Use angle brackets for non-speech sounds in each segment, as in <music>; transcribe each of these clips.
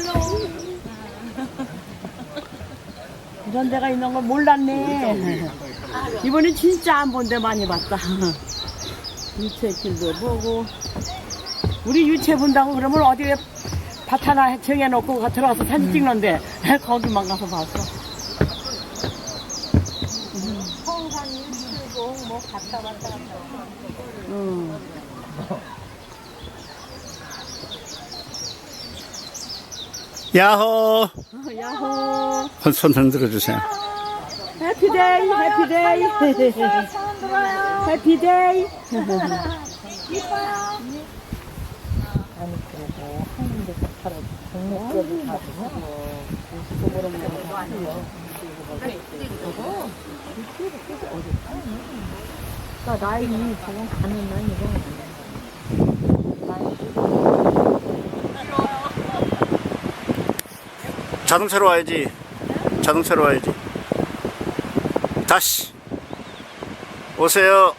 <laughs> 이런 데가 있는 걸 몰랐네. 이번엔 진짜 안 본 데 많이 봤다. <laughs> 유채길도 보고. 우리 유채 본다고 그러면 어디에 밭 하나 정해놓고 가- 들어가서 사진 찍는데 <laughs> 거기만 가서 봤어. 홍산 유치고 뭐 갔다 왔다 갔다. 응. 야호! 야호. 손, 손 흔들어 주세요. 해피데이, 해피데이. 해피데이. 이뻐요. 아니, 그러고, 한 데서 팔아, 동네집을 가지고, 그거로 먹어도 아니요. 그러니까 나이 저건 가는 나이가 자동차로 와야지. 자동차로 와야지. 다시. 오세요.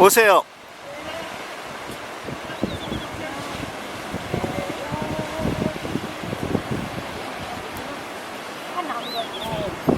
오세요. 한 나온